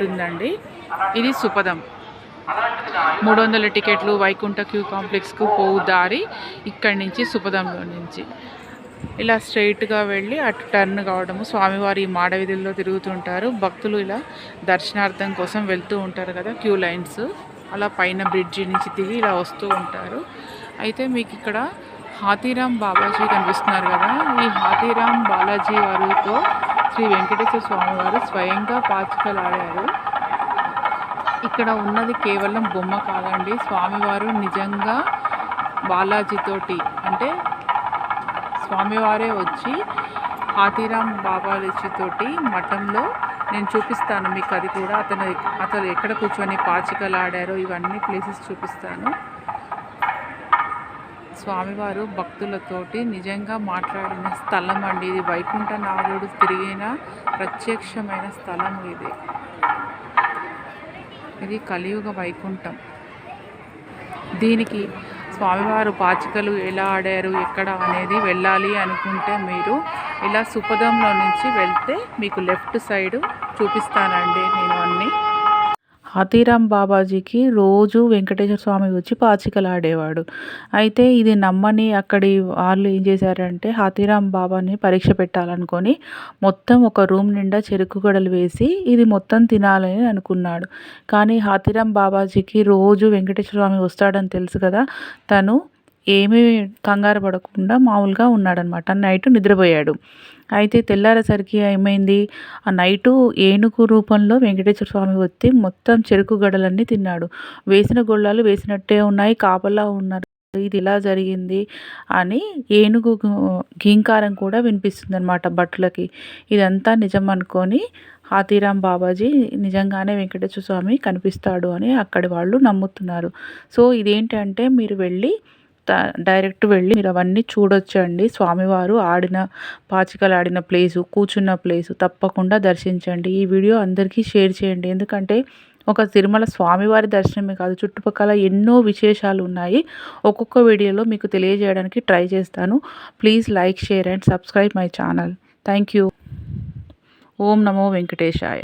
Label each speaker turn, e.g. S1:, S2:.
S1: ఉంటుందండి. ఇది సుపదం. మూడు వందల టికెట్లు వైకుంఠ క్యూ కాంప్లెక్స్కు పోవు దారి ఇక్కడి నుంచి సుపదంలో నుంచి. ఇలా స్ట్రైట్గా వెళ్ళి అటు టర్న్ కావడము స్వామివారి మాడవీధుల్లో తిరుగుతుంటారు. భక్తులు ఇలా దర్శనార్థం కోసం వెళ్తూ ఉంటారు కదా క్యూ లైన్స్. అలా పైన బ్రిడ్జి నుంచి దిగి ఇలా వస్తూ ఉంటారు. అయితే మీకు ఇక్కడ హాతీరామ్ బాలాజీ కనిపిస్తున్నారు కదా. ఈ హాతీరామ్ బాలాజీ వారితో శ్రీ వెంకటేశ్వర స్వామివారు స్వయంగా పాచికలాడారు ఇక్కడ ఉన్నది కేవలం బొమ్మ కాదండి. స్వామివారు నిజంగా బాలాజీతోటి అంటే స్వామివారే వచ్చి హాతీరామ్ బాబాజీతోటి మఠంలో నేను చూపిస్తాను మీకు అది కూడా. అతను అతను ఎక్కడ కూర్చొని పాచికలాడారో ఇవన్నీ ప్లేసెస్ చూపిస్తాను. స్వామివారు భక్తులతోటి నిజంగా మాట్లాడిన స్థలం అండి. ఇది వైకుంఠ నాగుడు తిరిగిన ప్రత్యక్షమైన స్థలం ఇది. ఇది కలియుగ వైకుంఠం. దీనికి స్వామివారు పాచికలు ఎలా ఆడారు ఎక్కడ అనేది వెళ్ళాలి అనుకుంటే మీరు ఇలా సుపదంలో నుంచి వెళ్తే మీకు లెఫ్ట్ సైడ్ చూపిస్తానండి నేను అన్నీ. హాతీరామ్ బాబాజీకి రోజు వెంకటేశ్వర స్వామి వచ్చి పాచికలాడేవాడు. అయితే ఇది నమ్మని అక్కడి వాళ్ళు ఏం చేశారంటే హాతీరామ్ బాబాని పరీక్ష పెట్టాలనుకొని మొత్తం ఒక రూమ్ నిండా చెరుకు గడలు వేసి ఇది మొత్తం తినాలని అనుకున్నాడు. కానీ హాతీరామ్ బాబాజీకి రోజు వెంకటేశ్వర స్వామి వస్తాడని తెలుసు కదా తను ఏమీ కంగారు పడకుండా మామూలుగా ఉన్నాడనమాట. నైట్ నిద్రపోయాడు. అయితే తెల్లారేసరికి ఏమైంది? ఆ నైటు ఏనుగు రూపంలో వెంకటేశ్వర స్వామి వచ్చి మొత్తం చెరుకు గడలన్నీ తిన్నాడు. వేసిన గొళ్ళాలు వేసినట్టే ఉన్నాయి. కాపలా ఉన్నారు. ఇది ఇలా జరిగింది అని ఏనుగు గీంకారం కూడా వినిపిస్తుంది అనమాట భటులకి. ఇదంతా నిజం అనుకొని హాతీరామ్ బాబాజీ నిజంగానే వెంకటేశ్వర స్వామి కనిపిస్తాడు అని అక్కడి వాళ్ళు నమ్ముతున్నారు. సో ఇదేంటంటే మీరు వెళ్ళి డైరెక్ట్ వెళ్ళి మీరు అవన్నీ చూడొచ్చండి. స్వామివారు ఆడిన పాచికలు ఆడిన ప్లేసు కూర్చున్న ప్లేసు తప్పకుండా దర్శించండి. ఈ వీడియో అందరికీ షేర్ చేయండి. ఎందుకంటే ఒక తిరుమల స్వామివారి దర్శనమే కాదు చుట్టుపక్కల ఎన్నో విశేషాలు ఉన్నాయి. ఒక్కొక్క వీడియోలో మీకు తెలియజేయడానికి ట్రై చేస్తాను. Please like share and subscribe my channel. Thank you. ఓం నమో వెంకటేశాయ.